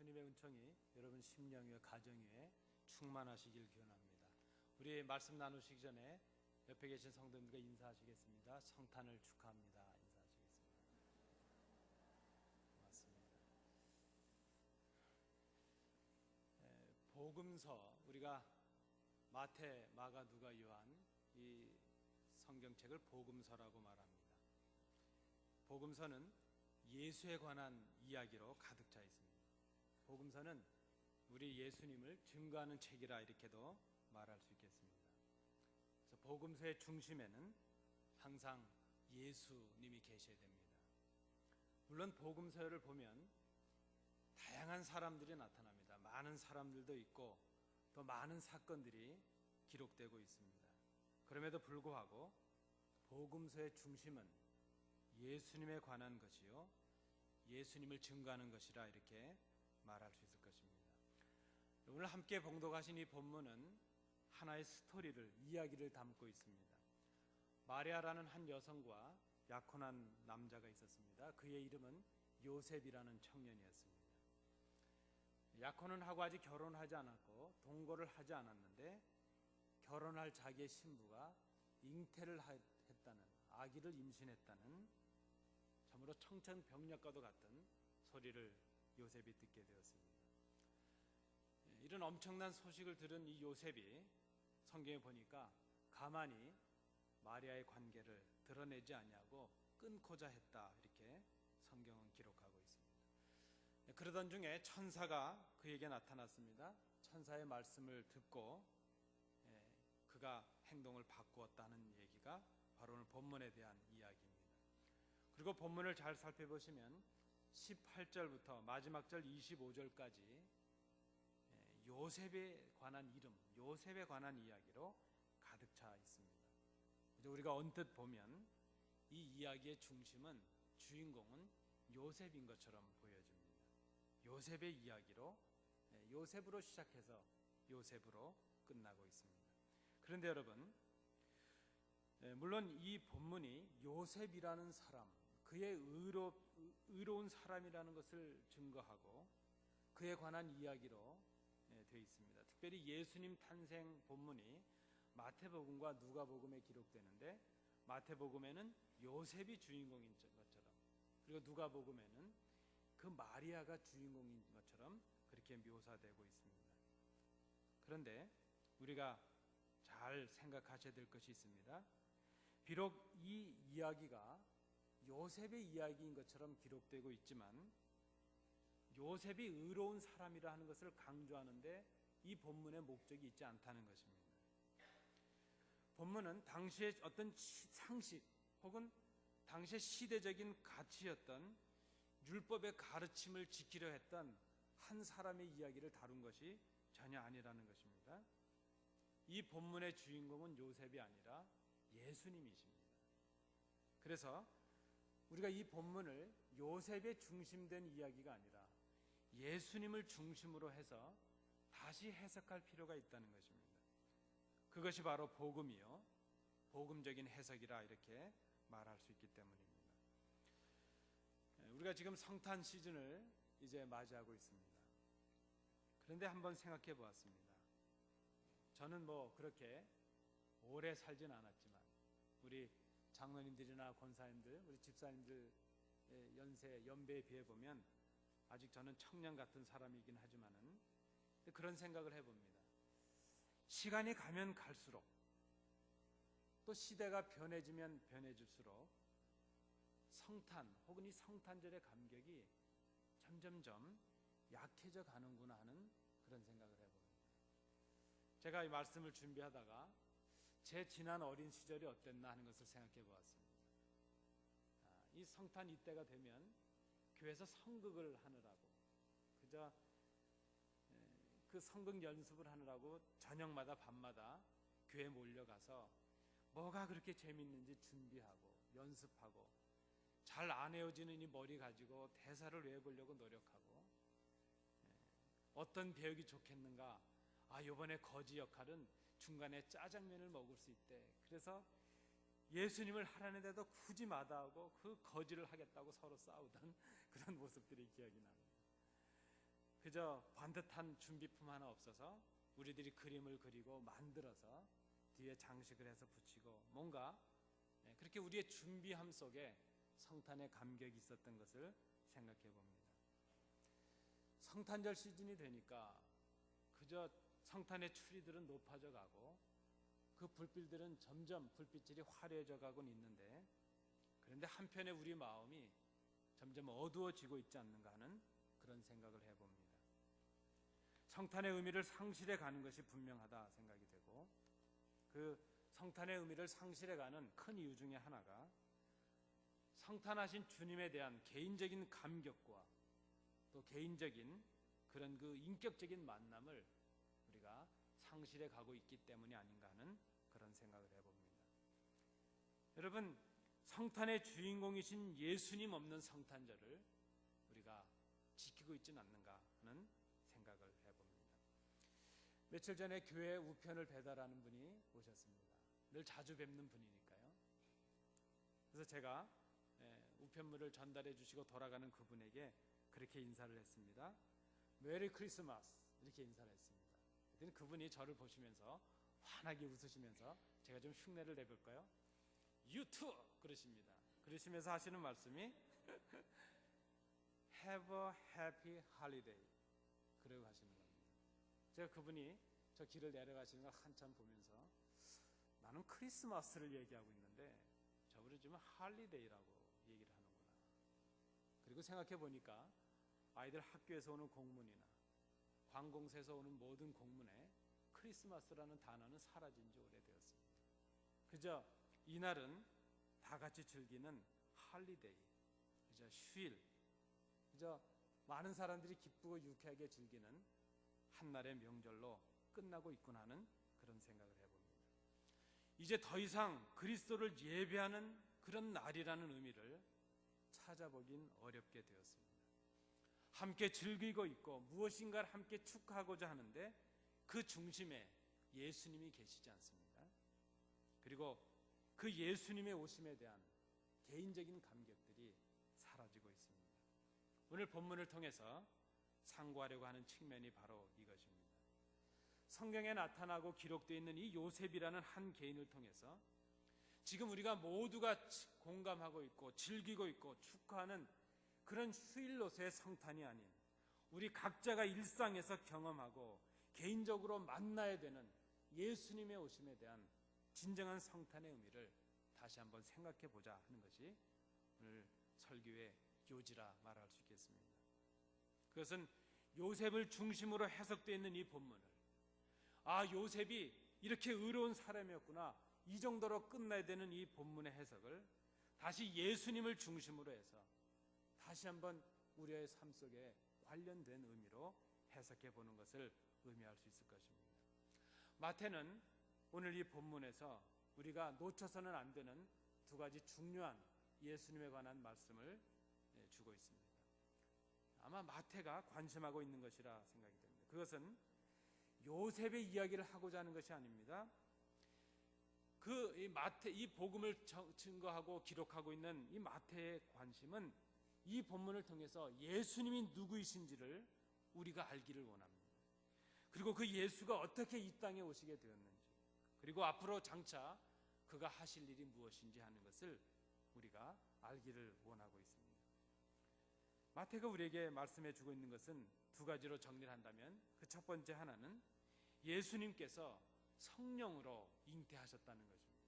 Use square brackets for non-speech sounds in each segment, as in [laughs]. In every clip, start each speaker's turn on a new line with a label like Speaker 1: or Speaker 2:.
Speaker 1: 주님의 은총이 여러분 심령 위에 가정 위에 충만하시길 기원합니다. 우리 말씀 나누시기 전에 옆에 계신 성도님들과 인사하시겠습니다. 성탄을 축하합니다. 인사하시겠습니다. 맞습니다. 에, 복음서 우리가 마태, 마가, 누가, 요한 이 성경책을 복음서라고 말합니다. 복음서는 예수에 관한 이야기로 가득 차 있습니다. 복음서는 우리 예수님을 증거하는 책이라 이렇게도 말할 수 있겠습니다. 그래서 복음서의 중심에는 항상 예수님이 계셔야 됩니다. 물론 복음서를 보면 다양한 사람들이 나타납니다. 많은 사람들도 있고 또 많은 사건들이 기록되고 있습니다. 그럼에도 불구하고 복음서의 중심은 예수님에 관한 것이요. 예수님을 증거하는 것이라 이렇게 말할 수 있을 것입니다. 오늘 함께 봉독하신 이 본문은 하나의 스토리를 이야기를 담고 있습니다. 마리아라는 한 여성과 약혼한 남자가 있었습니다. 그의 이름은 요셉이라는 청년이었습니다. 약혼은 하고 아직 결혼하지 않았고 동거를 하지 않았는데 결혼할 자기의 신부가 잉태를 했다는 아기를 임신했다는 참으로 청천벽력과도 같은 소리를 요셉이 듣게 되었습니다. 예, 이런 엄청난 소식을 들은 이 요셉이 성경에 보니까 가만히 마리아의 관계를 드러내지 아니하고 끊고자 했다 이렇게 성경은 기록하고 있습니다. 예, 그러던 중에 천사가 그에게 나타났습니다. 천사의 말씀을 듣고 예, 그가 행동을 바꾸었다는 얘기가 바로 오늘 본문에 대한 이야기입니다. 그리고 본문을 잘 살펴보시면 18절부터 마지막 절 25절까지 예, 요셉에 관한 이름, 요셉에 관한 이야기로 가득 차 있습니다. 이제 우리가 언뜻 보면 이 이야기의 중심은 주인공은 요셉인 것처럼 보여집니다. 요셉의 이야기로 예, 요셉으로 시작해서 요셉으로 끝나고 있습니다. 그런데 여러분, 예, 물론 이 본문이 요셉이라는 사람, 그의 의로, 의로운 사람이라는 것을 증거하고 그에 관한 이야기로 예, 되어 있습니다. 특별히 예수님 탄생 본문이 마태복음과 누가복음에 기록되는데 마태복음에는 요셉이 주인공인 것처럼 그리고 누가복음에는 그 마리아가 주인공인 것처럼 그렇게 묘사되고 있습니다. 그런데 우리가 잘 생각하셔야 될 것이 있습니다. 비록 이 이야기가 요셉의 이야기인 것처럼 기록되고 있지만 요셉이 의로운 사람이라 하는 것을 강조하는데 이 본문의 목적이 있지 않다는 것입니다. 본문은 당시의 어떤 상식 혹은 당시의 시대적인 가치였던 율법의 가르침을 지키려 했던 한 사람의 이야기를 다룬 것이 전혀 아니라는 것입니다. 이 본문의 주인공은 요셉이 아니라 예수님이십니다. 그래서 우리가 이 본문을 요셉의 중심된 이야기가 아니라 예수님을 중심으로 해서 다시 해석할 필요가 있다는 것입니다. 그것이 바로 복음이요. 복음적인 해석이라 이렇게 말할 수 있기 때문입니다. 우리가 지금 성탄 시즌을 이제 맞이하고 있습니다. 그런데 한번 생각해 보았습니다. 저는 뭐 그렇게 오래 살진 않았지만 우리 장로님들이나 권사님들, 우리 집사님들 연세 연배에 비해 보면 아직 저는 청년 같은 사람이긴 하지만은 그런 생각을 해봅니다. 시간이 가면 갈수록 또 시대가 변해지면 변해질수록 성탄 혹은 이 성탄절의 감격이 점점점 약해져 가는구나 하는 그런 생각을 해봅니다. 제가 이 말씀을 준비하다가 제 지난 어린 시절이 어땠나 하는 것을 생각해 보았습니다. 아, 이 성탄 이때가 되면 교회에서 성극을 하느라고 그저 그 성극 연습을 하느라고 저녁마다 밤마다 교회 몰려가서 뭐가 그렇게 재밌는지 준비하고 연습하고 잘 안 헤어지는 이 머리 가지고 대사를 외워보려고 노력하고 어떤 배역이 좋겠는가 아 요번에 거지 역할은 중간에 짜장면을 먹을 수 있대. 그래서 예수님을 하라는데도 굳이 마다하고 그 거지를 하겠다고 서로 싸우던 [laughs] 그런 모습들이 기억이 납니다. 그저 반듯한 준비품 하나 없어서 우리들이 그림을 그리고 만들어서 뒤에 장식을 해서 붙이고 뭔가 예, 그렇게 우리의 준비함 속에 성탄의 감격이 있었던 것을 생각해 봅니다. 성탄절 시즌이 되니까 그저 성탄의 추리들은 높아져 가고 그 불빛들은 점점 불빛들이 화려해져 가고는 있는데 그런데 한편에 우리 마음이 점점 어두워지고 있지 않는가 하는 그런 생각을 해봅니다. 성탄의 의미를 상실해 가는 것이 분명하다 생각이 되고 그 성탄의 의미를 상실해 가는 큰 이유 중에 하나가 성탄하신 주님에 대한 개인적인 감격과 또 개인적인 그런 그 인격적인 만남을 상실해 가고 있기 때문이 아닌가 하는 그런 생각을 해봅니다. 여러분 성탄의 주인공이신 예수님 없는 성탄절을 우리가 지키고 있지는 않는가 하는 생각을 해봅니다. 며칠 전에 교회 우편을 배달하는 분이 오셨습니다. 늘 자주 뵙는 분이니까요. 그래서 제가 예, 우편물을 전달해 주시고 돌아가는 그분에게 그렇게 인사를 했습니다. 메리 크리스마스 이렇게 인사를 했습니다. 그분이 저를 보시면서 환하게 웃으시면서 제가 좀 흉내를 내볼까요? 유튜 그러십니다. 그러시면서 하시는 말씀이 [laughs] Have a happy holiday 그러고 하시는 겁니다. 제가 그분이 저 길을 내려가시는 걸 한참 보면서 나는 크리스마스를 얘기하고 있는데 저분은 지금 할리데이라고 얘기를 하는구나. 그리고 생각해 보니까 아이들 학교에서 오는 공문이나 관공서에서 오는 모든 공문에 크리스마스라는 단어는 사라진 지 오래되었습니다. 그저 이날은 다 같이 즐기는 할리데이, 그저 휴일, 그저 많은 사람들이 기쁘고 유쾌하게 즐기는 한날의 명절로 끝나고 있군 하는 그런 생각을 해봅니다. 이제 더 이상 그리스도를 예배하는 그런 날이라는 의미를 찾아보긴 어렵게 되었습니다. 함께 즐기고 있고 무엇인가를 함께 축하하고자 하는데 그 중심에 예수님이 계시지 않습니다. 그리고 그 예수님의 오심에 대한 개인적인 감격들이 사라지고 있습니다. 오늘 본문을 통해서 상고하려고 하는 측면이 바로 이것입니다. 성경에 나타나고 기록되어 있는 이 요셉이라는 한 개인을 통해서 지금 우리가 모두가 공감하고 있고 즐기고 있고 축하하는 그런 휴일로서의 성탄이 아닌 우리 각자가 일상에서 경험하고 개인적으로 만나야 되는 예수님의 오심에 대한 진정한 성탄의 의미를 다시 한번 생각해 보자 하는 것이 오늘 설교의 요지라 말할 수 있겠습니다. 그것은 요셉을 중심으로 해석되어 있는 이 본문을 아 요셉이 이렇게 의로운 사람이었구나 이 정도로 끝나야 되는 이 본문의 해석을 다시 예수님을 중심으로 해서 다시 한번 우리의 삶 속에 관련된 의미로 해석해 보는 것을 의미할 수 있을 것입니다. 마태는 오늘 이 본문에서 우리가 놓쳐서는 안 되는 두 가지 중요한 예수님에 관한 말씀을 예, 주고 있습니다. 아마 마태가 관심하고 있는 것이라 생각이 됩니다. 그것은 요셉의 이야기를 하고자 하는 것이 아닙니다. 그 마태 이 복음을 증거하고 기록하고 있는 이 마태의 관심은 이 본문을 통해서 예수님이 누구이신지를 우리가 알기를 원합니다. 그리고 그 예수가 어떻게 이 땅에 오시게 되었는지, 그리고 앞으로 장차 그가 하실 일이 무엇인지 하는 것을 우리가 알기를 원하고 있습니다. 마태가 우리에게 말씀해 주고 있는 것은 두 가지로 정리를 한다면 그 첫 번째 하나는 예수님께서 성령으로 잉태하셨다는 것입니다.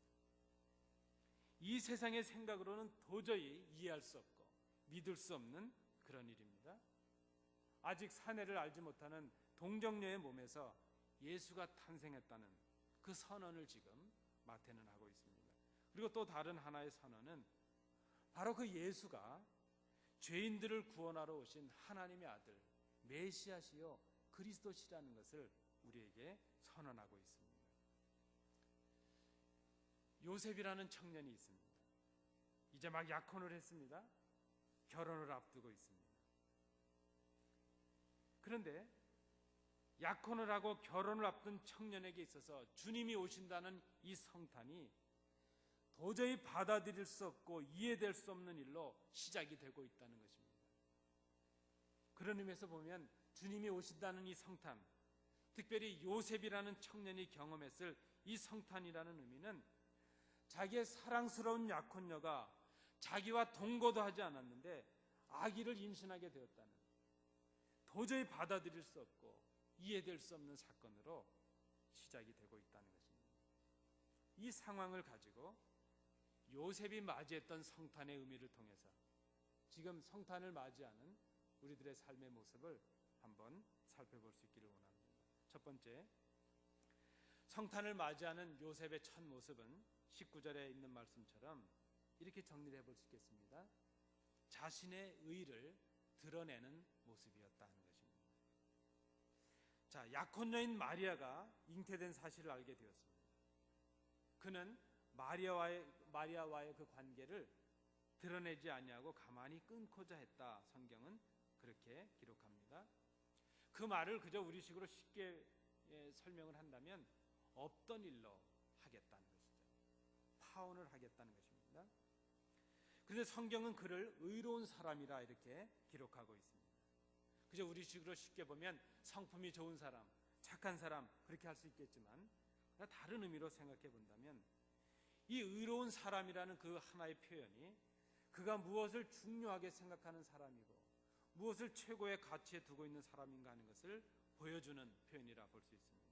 Speaker 1: 이 세상의 생각으로는 도저히 이해할 수 없고 믿을 수 없는 그런 일입니다. 아직 사내를 알지 못하는 동정녀의 몸에서 예수가 탄생했다는 그 선언을 지금 마태는 하고 있습니다. 그리고 또 다른 하나의 선언은 바로 그 예수가 죄인들을 구원하러 오신 하나님의 아들 메시아시요 그리스도시라는 것을 우리에게 선언하고 있습니다. 요셉이라는 청년이 있습니다. 이제 막 약혼을 했습니다. 결혼을 앞두고 있습니다. 그런데 약혼을 하고 결혼을 앞둔 청년에게 있어서 주님이 오신다는 이 성탄이 도저히 받아들일 수 없고 이해될 수 없는 일로 시작이 되고 있다는 것입니다. 그런 의미에서 보면 주님이 오신다는 이 성탄, 특별히 요셉이라는 청년이 경험했을 이 성탄이라는 의미는 자기의 사랑스러운 약혼녀가 자기와 동거도 하지 않았는데 아기를 임신하게 되었다는 도저히 받아들일 수 없고 이해될 수 없는 사건으로 시작이 되고 있다는 것입니다. 이 상황을 가지고 요셉이 맞이했던 성탄의 의미를 통해서 지금 성탄을 맞이하는 우리들의 삶의 모습을 한번 살펴볼 수 있기를 원합니다. 첫 번째, 성탄을 맞이하는 요셉의 첫 모습은 19절에 있는 말씀처럼 이렇게 정리를 해볼 수 있겠습니다. 자신의 의를 드러내는 모습이었다는 것입니다. 자, 약혼녀인 마리아가 잉태된 사실을 알게 되었습니다. 그는 마리아와의 마리아와의 그 관계를 드러내지 아니하고 가만히 끊고자 했다. 성경은 그렇게 기록합니다. 그 말을 그저 우리식으로 쉽게 예, 설명을 한다면 없던 일로 하겠다는 것이죠. 파혼을 하겠다는 것입니다. 그런데 성경은 그를 의로운 사람이라 이렇게 기록하고 있습니다. 그저 우리식으로 쉽게 보면 성품이 좋은 사람, 착한 사람 그렇게 할 수 있겠지만 다른 의미로 생각해 본다면 이 의로운 사람이라는 그 하나의 표현이 그가 무엇을 중요하게 생각하는 사람이고 무엇을 최고의 가치에 두고 있는 사람인가 하는 것을 보여주는 표현이라 볼 수 있습니다.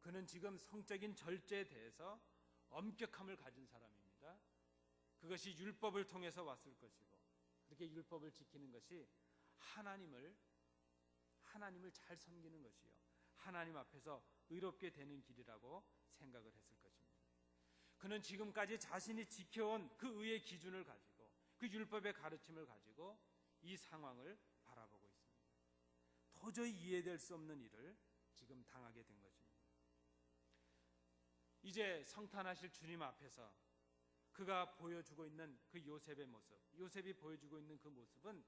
Speaker 1: 그는 지금 성적인 절제에 대해서 엄격함을 가진 사람입니다. 그것이 율법을 통해서 왔을 것이고 그렇게 율법을 지키는 것이 하나님을 하나님을 잘 섬기는 것이요 하나님 앞에서 의롭게 되는 길이라고 생각을 했을 것입니다. 그는 지금까지 자신이 지켜온 그 의의 기준을 가지고 그 율법의 가르침을 가지고 이 상황을 바라보고 있습니다. 도저히 이해될 수 없는 일을 지금 당하게 된 것입니다. 이제 성탄하실 주님 앞에서 그가 보여주고 있는 그 요셉의 모습, 요셉이 보여주고 있는 그 모습은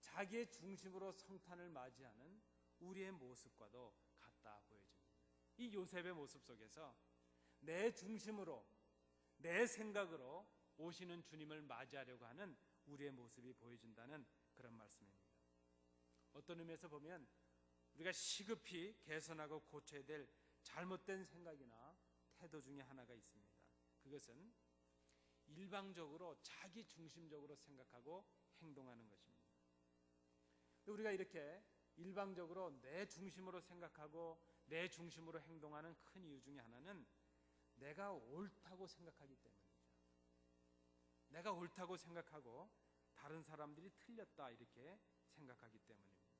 Speaker 1: 자기의 중심으로 성탄을 맞이하는 우리의 모습과도 같다 보여집니다. 이 요셉의 모습 속에서 내 중심으로 내 생각으로 오시는 주님을 맞이하려고 하는 우리의 모습이 보여진다는 그런 말씀입니다. 어떤 의미에서 보면 우리가 시급히 개선하고 고쳐야 될 잘못된 생각이나 태도 중에 하나가 있습니다. 그것은 일방적으로 자기 중심적으로 생각하고 행동하는 것입니다. 우리가 이렇게 일방적으로 내 중심으로 생각하고 내 중심으로 행동하는 큰 이유 중에 하나는 내가 옳다고 생각하기 때문이죠. 내가 옳다고 생각하고 다른 사람들이 틀렸다 이렇게 생각하기 때문입니다.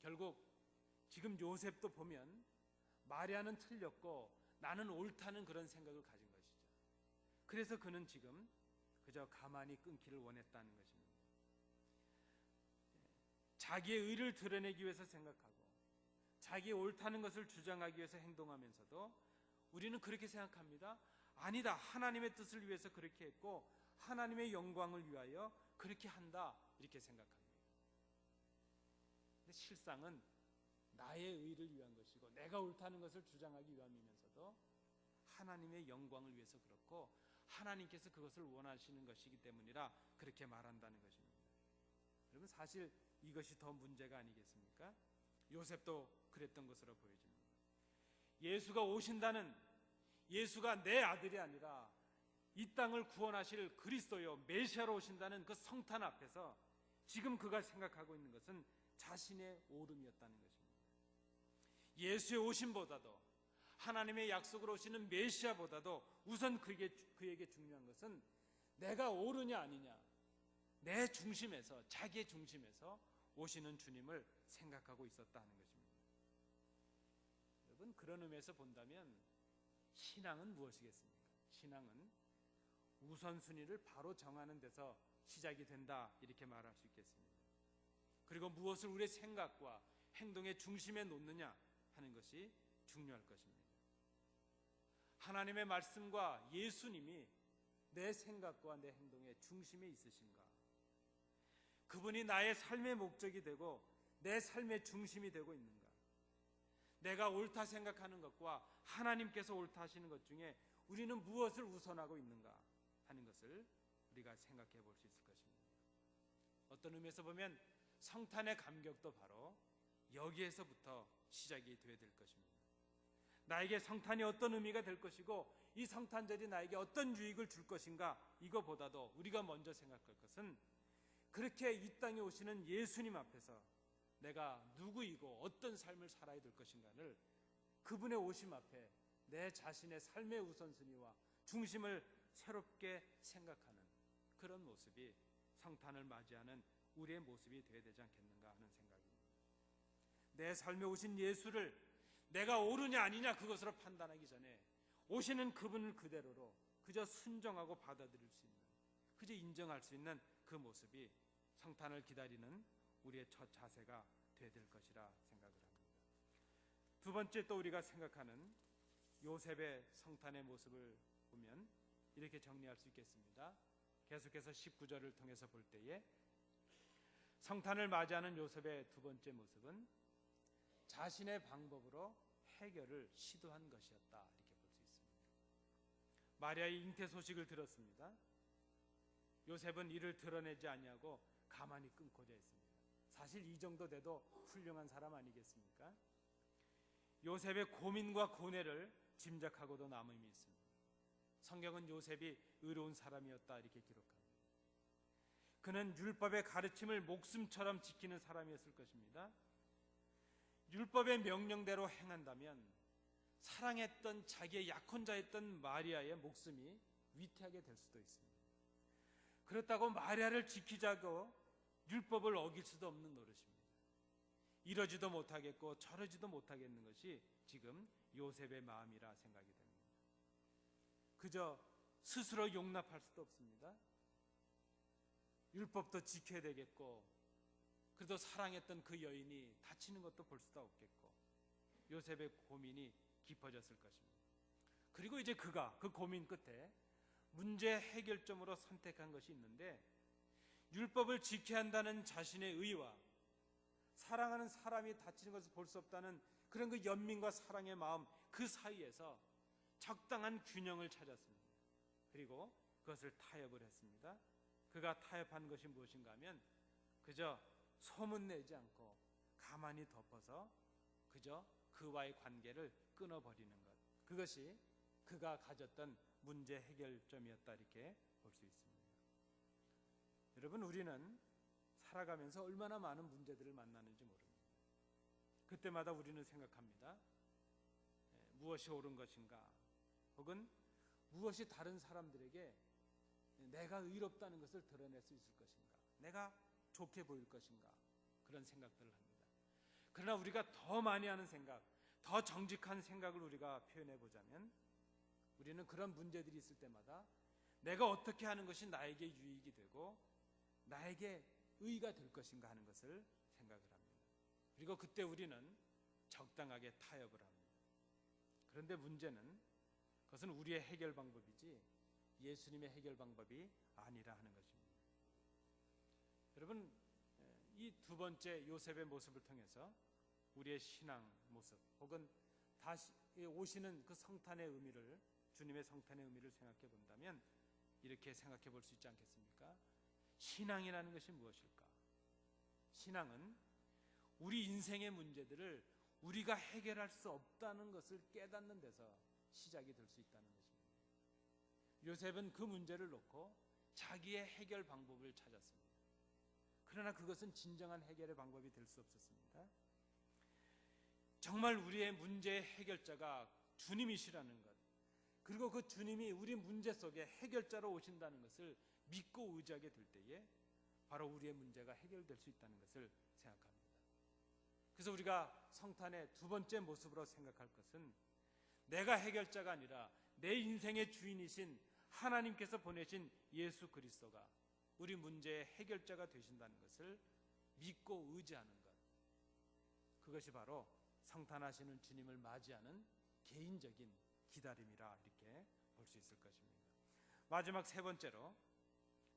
Speaker 1: 결국 지금 요셉도 보면 마리아는 틀렸고 나는 옳다는 그런 생각을 가진. 그래서 그는 지금 그저 가만히 끊기를 원했다는 것입니다. 자기의 의를 드러내기 위해서 생각하고 자기의 옳다는 것을 주장하기 위해서 행동하면서도 우리는 그렇게 생각합니다. 아니다. 하나님의 뜻을 위해서 그렇게 했고 하나님의 영광을 위하여 그렇게 한다. 이렇게 생각합니다. 근데 실상은 나의 의를 위한 것이고 내가 옳다는 것을 주장하기 위함이면서도 하나님의 영광을 위해서 그렇고 하나님께서 그것을 원하시는 것이기 때문이라 그렇게 말한다는 것입니다. 여러분 사실 이것이 더 문제가 아니겠습니까? 요셉도 그랬던 것으로 보여집니다. 예수가 오신다는 예수가 내 아들이 아니라 이 땅을 구원하실 그리스도요 메시아로 오신다는 그 성탄 앞에서 지금 그가 생각하고 있는 것은 자신의 오름이었다는 것입니다. 예수의 오심보다도 하나님의 약속으로 오시는 메시아보다도 우선 그에게, 그에게 중요한 것은 내가 옳으냐 아니냐 내 중심에서 자기의 중심에서 오시는 주님을 생각하고 있었다는 것입니다. 여러분 그런 의미에서 본다면 신앙은 무엇이겠습니까? 신앙은 우선순위를 바로 정하는 데서 시작이 된다 이렇게 말할 수 있겠습니다. 그리고 무엇을 우리의 생각과 행동의 중심에 놓느냐 하는 것이 중요할 것입니다. 하나님의 말씀과 예수님이 내 생각과 내 행동의 중심에 있으신가? 그분이 나의 삶의 목적이 되고 내 삶의 중심이 되고 있는가? 내가 옳다 생각하는 것과 하나님께서 옳다 하시는 것 중에 우리는 무엇을 우선하고 있는가 하는 것을 우리가 생각해 볼 수 있을 것입니다. 어떤 의미에서 보면 성탄의 감격도 바로 여기에서부터 시작이 되어야 될 것입니다. 나에게 성탄이 어떤 의미가 될 것이고 이 성탄절이 나에게 어떤 유익을 줄 것인가 이거보다도 우리가 먼저 생각할 것은 그렇게 이 땅에 오시는 예수님 앞에서 내가 누구이고 어떤 삶을 살아야 될 것인가를 그분의 오심 앞에 내 자신의 삶의 우선순위와 중심을 새롭게 생각하는 그런 모습이 성탄을 맞이하는 우리의 모습이 되어야 되지 않겠는가 하는 생각입니다. 내 삶에 오신 예수를 내가 옳으냐 아니냐 그것으로 판단하기 전에 오시는 그분을 그대로로 그저 순정하고 받아들일 수 있는 그저 인정할 수 있는 그 모습이 성탄을 기다리는 우리의 첫 자세가 되어야 될 것이라 생각을 합니다. 두 번째 또 우리가 생각하는 요셉의 성탄의 모습을 보면 이렇게 정리할 수 있겠습니다. 계속해서 19절을 통해서 볼 때에 성탄을 맞이하는 요셉의 두 번째 모습은 자신의 방법으로 해결을 시도한 것이었다 이렇게 볼 수 있습니다. 마리아의 잉태 소식을 들었습니다. 요셉은 이를 드러내지 아니하고 가만히 끊고자 했습니다. 사실 이 정도 돼도 훌륭한 사람 아니겠습니까? 요셉의 고민과 고뇌를 짐작하고도 남음이 있습니다. 성경은 요셉이 의로운 사람이었다 이렇게 기록합니다. 그는 율법의 가르침을 목숨처럼 지키는 사람이었을 것입니다. 율법의 명령대로 행한다면 사랑했던 자기의 약혼자였던 마리아의 목숨이 위태하게 될 수도 있습니다. 그렇다고 마리아를 지키자고 율법을 어길 수도 없는 노릇입니다. 이러지도 못하겠고 저러지도 못하겠는 것이 지금 요셉의 마음이라 생각이 됩니다. 그저 스스로 용납할 수도 없습니다. 율법도 지켜야 되겠고 그래도 사랑했던 그 여인이 다치는 것도 볼 수도 없겠고 요셉의 고민이 깊어졌을 것입니다. 그리고 이제 그가 그 고민 끝에 문제 해결점으로 선택한 것이 있는데 율법을 지켜야 한다는 자신의 의와 사랑하는 사람이 다치는 것을 볼 수 없다는 그런 그 연민과 사랑의 마음 그 사이에서 적당한 균형을 찾았습니다. 그리고 그것을 타협을 했습니다. 그가 타협한 것이 무엇인가 하면 그저 소문내지 않고 가만히 덮어서 그저 그와의 관계를 끊어버리는 것. 그것이 그가 가졌던 문제 해결점이었다 이렇게 볼 수 있습니다. 여러분 우리는 살아가면서 얼마나 많은 문제들을 만나는지 모릅니다. 그때마다 우리는 생각합니다. 예, 무엇이 옳은 것인가? 혹은 무엇이 다른 사람들에게 내가 의롭다는 것을 드러낼 수 있을 것인가? 내가 좋게 보일 것인가? 그런 생각들을 합니다. 그러나 우리가 더 많이 하는 생각, 더 정직한 생각을 우리가 표현해 보자면 우리는 그런 문제들이 있을 때마다 내가 어떻게 하는 것이 나에게 유익이 되고 나에게 의가 될 것인가 하는 것을 생각을 합니다. 그리고 그때 우리는 적당하게 타협을 합니다. 그런데 문제는 그것은 우리의 해결 방법이지 예수님의 해결 방법이 아니라 하는 것입니다. 여러분 이 두 번째 요셉의 모습을 통해서 우리의 신앙 모습 혹은 다시 오시는 그 성탄의 의미를 주님의 성탄의 의미를 생각해 본다면 이렇게 생각해 볼 수 있지 않겠습니까? 신앙이라는 것이 무엇일까? 신앙은 우리 인생의 문제들을 우리가 해결할 수 없다는 것을 깨닫는 데서 시작이 될 수 있다는 것입니다. 요셉은 그 문제를 놓고 자기의 해결 방법을 찾았습니다. 그러나 그것은 진정한 해결의 방법이 될 수 없었습니다. 정말 우리의 문제의 해결자가 주님이시라는 것, 그리고 그 주님이 우리 문제 속에 해결자로 오신다는 것을 믿고 의지하게 될 때에 바로 우리의 문제가 해결될 수 있다는 것을 생각합니다. 그래서 우리가 성탄의 두 번째 모습으로 생각할 것은 내가 해결자가 아니라 내 인생의 주인이신 하나님께서 보내신 예수 그리스도가 우리 문제의 해결자가 되신다는 것을 믿고 의지하는 것. 그것이 바로 성탄하시는 주님을 맞이하는 개인적인 기다림이라 이렇게 볼 수 있을 것입니다. 마지막 세 번째로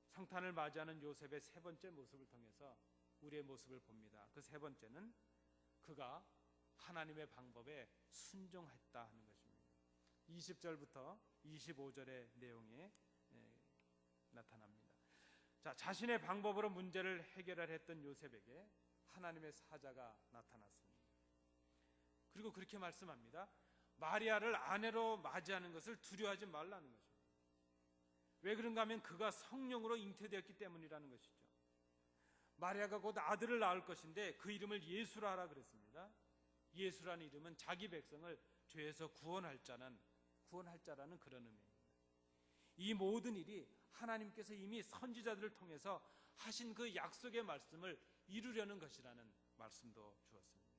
Speaker 1: 성탄을 맞이하는 요셉의 세 번째 모습을 통해서 우리의 모습을 봅니다. 그 세 번째는 그가 하나님의 방법에 순종했다 하는 것입니다. 20절부터 25절의 내용에 나타납니다. 자, 자신의 방법으로 문제를 해결하려 했던 요셉에게 하나님의 사자가 나타났습니다. 그리고 그렇게 말씀합니다. 마리아를 아내로 맞이하는 것을 두려워하지 말라는 것입니다. 왜 그런가 하면 그가 성령으로 잉태되었기 때문이라는 것이죠. 마리아가 곧 아들을 낳을 것인데 그 이름을 예수라 하라 그랬습니다. 예수라는 이름은 자기 백성을 죄에서 구원할 자는 구원할 자라는 그런 의미입니다. 이 모든 일이 하나님께서 이미 선지자들을 통해서 하신 그 약속의 말씀을 이루려는 것이라는 말씀도 주었습니다.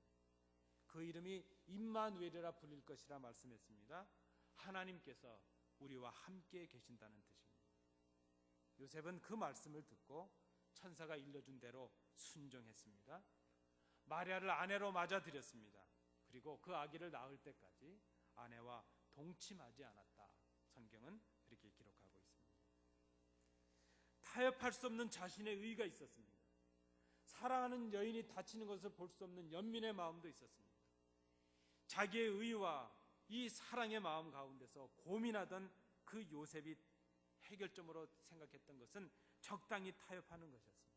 Speaker 1: 그 이름이 임마누엘이라 불릴 것이라 말씀했습니다. 하나님께서 우리와 함께 계신다는 뜻입니다. 요셉은 그 말씀을 듣고 천사가 일러준 대로 순종했습니다. 마리아를 아내로 맞아들였습니다. 그리고 그 아기를 낳을 때까지 아내와 동침하지 않았다. 성경은 타협할 수 없는 자신의 의가 있었습니다. 사랑하는 여인이 다치는 것을 볼 수 없는 연민의 마음도 있었습니다. 자기의 의와 이 사랑의 마음 가운데서 고민하던 그 요셉이 해결점으로 생각했던 것은 적당히 타협하는 것이었습니다.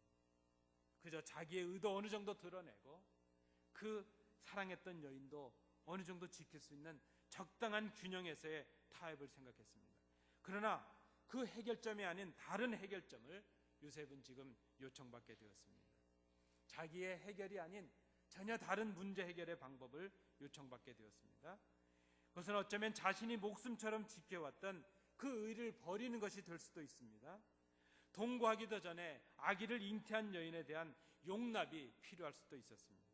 Speaker 1: 그저 자기의 의도 어느 정도 드러내고 그 사랑했던 여인도 어느 정도 지킬 수 있는 적당한 균형에서의 타협을 생각했습니다. 그러나 그 해결점이 아닌 다른 해결점을 요셉은 지금 요청받게 되었습니다. 자기의 해결이 아닌 전혀 다른 문제 해결의 방법을 요청받게 되었습니다. 그것은 어쩌면 자신이 목숨처럼 지켜왔던 그 의를 버리는 것이 될 수도 있습니다. 동거하기도 전에 아기를 잉태한 여인에 대한 용납이 필요할 수도 있었습니다.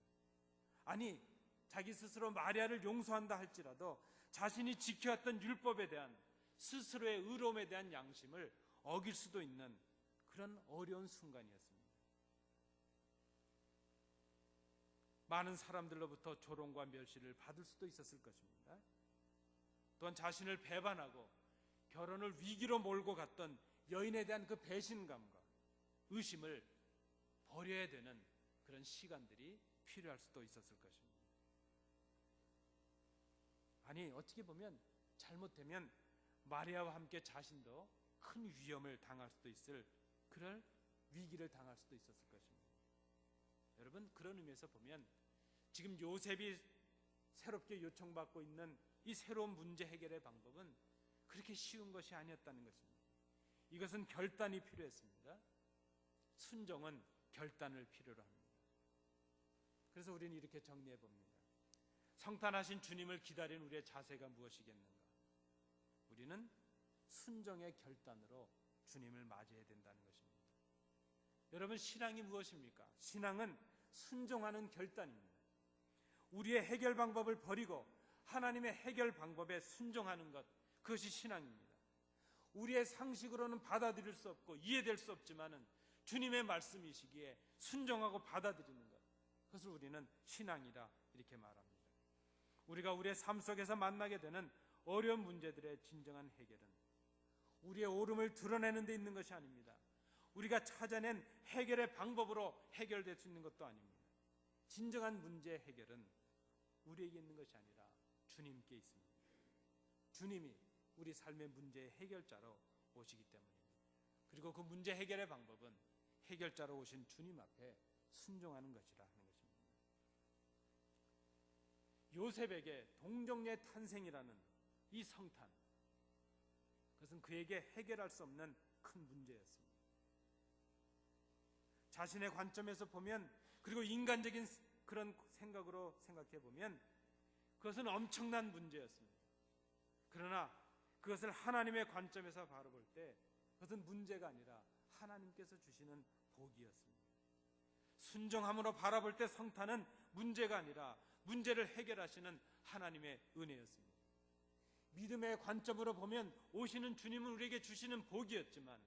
Speaker 1: 아니, 자기 스스로 마리아를 용서한다 할지라도 자신이 지켜왔던 율법에 대한 스스로의 의로움에 대한 양심을 어길 수도 있는 그런 어려운 순간이었습니다. 많은 사람들로부터 조롱과 멸시를 받을 수도 있었을 것입니다. 또한 자신을 배반하고 결혼을 위기로 몰고 갔던 여인에 대한 그 배신감과 의심을 버려야 되는 그런 시간들이 필요할 수도 있었을 것입니다. 아니, 어떻게 보면 잘못되면 마리아와 함께 자신도 큰 위험을 당할 수도 있을 그럴 위기를 당할 수도 있었을 것입니다. 여러분, 그런 의미에서 보면 지금 요셉이 새롭게 요청받고 있는 이 새로운 문제 해결의 방법은 그렇게 쉬운 것이 아니었다는 것입니다. 이것은 결단이 필요했습니다. 순종은 결단을 필요로 합니다. 그래서 우리는 이렇게 정리해 봅니다. 성탄하신 주님을 기다리는 우리의 자세가 무엇이겠는가? 우리는 순종의 결단으로 주님을 맞이해야 된다는 것입니다. 여러분, 신앙이 무엇입니까? 신앙은 순종하는 결단입니다. 우리의 해결 방법을 버리고 하나님의 해결 방법에 순종하는 것, 그것이 신앙입니다. 우리의 상식으로는 받아들일 수 없고 이해될 수 없지만은 주님의 말씀이시기에 순종하고 받아들이는 것, 그것을 우리는 신앙이라 이렇게 말합니다. 우리가 우리의 삶 속에서 만나게 되는 어려운 문제들의 진정한 해결은 우리의 오름을 드러내는 데 있는 것이 아닙니다. 우리가 찾아낸 해결의 방법으로 해결될 수 있는 것도 아닙니다. 진정한 문제 해결은 우리에게 있는 것이 아니라 주님께 있습니다. 주님이 우리 삶의 문제의 해결자로 오시기 때문입니다. 그리고 그 문제 해결의 방법은 해결자로 오신 주님 앞에 순종하는 것이라 하는 것입니다. 요셉에게 동정녀의 탄생이라는 이 성탄, 그것은 그에게 해결할 수 없는 큰 문제였습니다. 자신의 관점에서 보면 그리고 인간적인 그런 생각으로 생각해 보면 그것은 엄청난 문제였습니다. 그러나 그것을 하나님의 관점에서 바라볼 때 그것은 문제가 아니라 하나님께서 주시는 복이었습니다. 순종함으로 바라볼 때 성탄은 문제가 아니라 문제를 해결하시는 하나님의 은혜였습니다. 믿음의 관점으로 보면 오시는 주님은 우리에게 주시는 복이었지만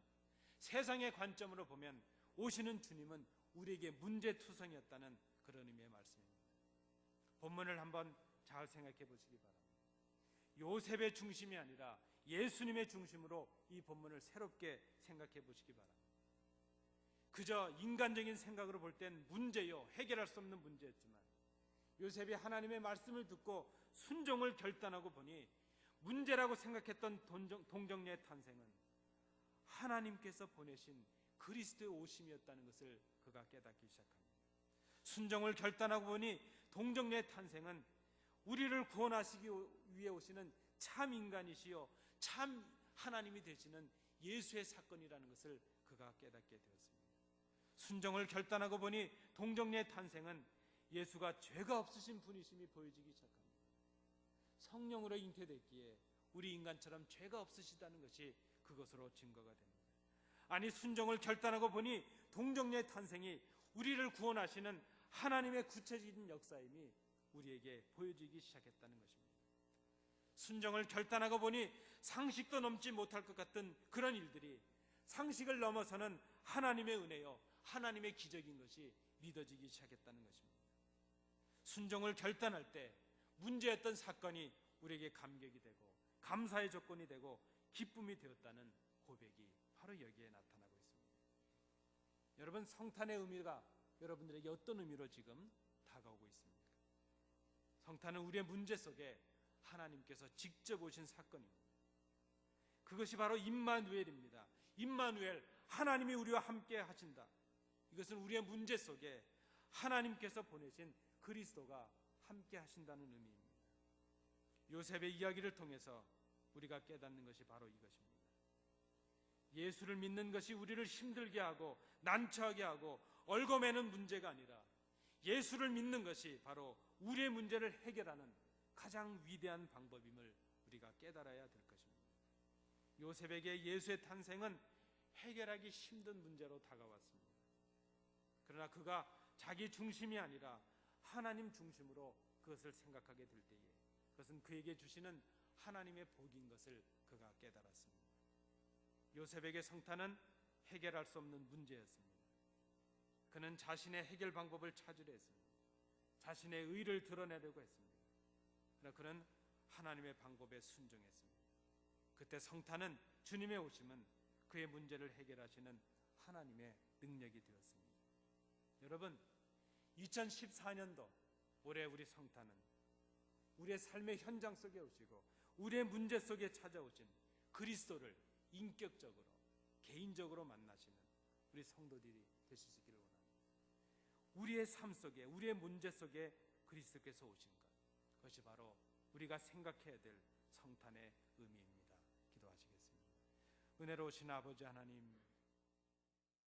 Speaker 1: 세상의 관점으로 보면 오시는 주님은 우리에게 문제투성이었다는 그런 의미의 말씀입니다. 본문을 한번 잘 생각해 보시기 바랍니다. 요셉의 중심이 아니라 예수님의 중심으로 이 본문을 새롭게 생각해 보시기 바랍니다. 그저 인간적인 생각으로 볼 땐 문제요, 해결할 수 없는 문제였지만 요셉이 하나님의 말씀을 듣고 순종을 결단하고 보니 문제라고 생각했던 동정녀의 탄생은 하나님께서 보내신 그리스도의 오심이었다는 것을 그가 깨닫기 시작합니다. 순종을 결단하고 보니 동정녀의 탄생은 우리를 구원하시기 위해 오시는 참 인간이시요 참 하나님이 되시는 예수의 사건이라는 것을 그가 깨닫게 되었습니다. 순종을 결단하고 보니 동정녀의 탄생은 예수가 죄가 없으신 분이심이 보여지기 시작합니다. 성령으로 잉태됐기에 우리 인간처럼 죄가 없으시다는 것이 그것으로 증거가 됩니다. 아니 순종을 결단하고 보니 동정녀의 탄생이 우리를 구원하시는 하나님의 구체적인 역사임이 우리에게 보여지기 시작했다는 것입니다. 순종을 결단하고 보니 상식도 넘지 못할 것 같은 그런 일들이 상식을 넘어서는 하나님의 은혜요, 하나님의 기적인 것이 믿어지기 시작했다는 것입니다. 순종을 결단할 때 문제였던 사건이 우리에게 감격이 되고 감사의 조건이 되고 기쁨이 되었다는 고백이 바로 여기에 나타나고 있습니다. 여러분 성탄의 의미가 여러분들에게 어떤 의미로 지금 다가오고 있습니까? 성탄은 우리의 문제 속에 하나님께서 직접 오신 사건입니다. 그것이 바로 임마누엘입니다. 임마누엘 하나님이 우리와 함께 하신다. 이것은 우리의 문제 속에 하나님께서 보내신 그리스도가 함께 하신다는 의미입니다. 요셉의 이야기를 통해서 우리가 깨닫는 것이 바로 이것입니다. 예수를 믿는 것이 우리를 힘들게 하고 난처하게 하고 얽어매는 문제가 아니라 예수를 믿는 것이 바로 우리의 문제를 해결하는 가장 위대한 방법임을 우리가 깨달아야 될 것입니다. 요셉에게 예수의 탄생은 해결하기 힘든 문제로 다가왔습니다. 그러나 그가 자기 중심이 아니라 하나님 중심으로 그것을 생각하게 될 때에 그것은 그에게 주시는 하나님의 복인 것을 그가 깨달았습니다. 요셉에게 성탄은 해결할 수 없는 문제였습니다. 그는 자신의 해결 방법을 찾으려 했습니다. 자신의 의를 드러내려고 했습니다. 그러나 그는 하나님의 방법에 순종했습니다. 그때 성탄은 주님의 오심은 그의 문제를 해결하시는 하나님의 능력이 되었습니다. 여러분, 2014년도 올해 우리 성탄은 우리의 삶의 현장 속에 오시고 우리의 문제 속에 찾아오신 그리스도를 인격적으로 개인적으로 만나시는 우리 성도들이 되실 수 있기를 원합니다. 우리의 삶 속에 우리의 문제 속에 그리스도께서 오신 것 그것이 바로 우리가 생각해야 될 성탄의 의미입니다. 기도하시겠습니다. 은혜로우신 아버지 하나님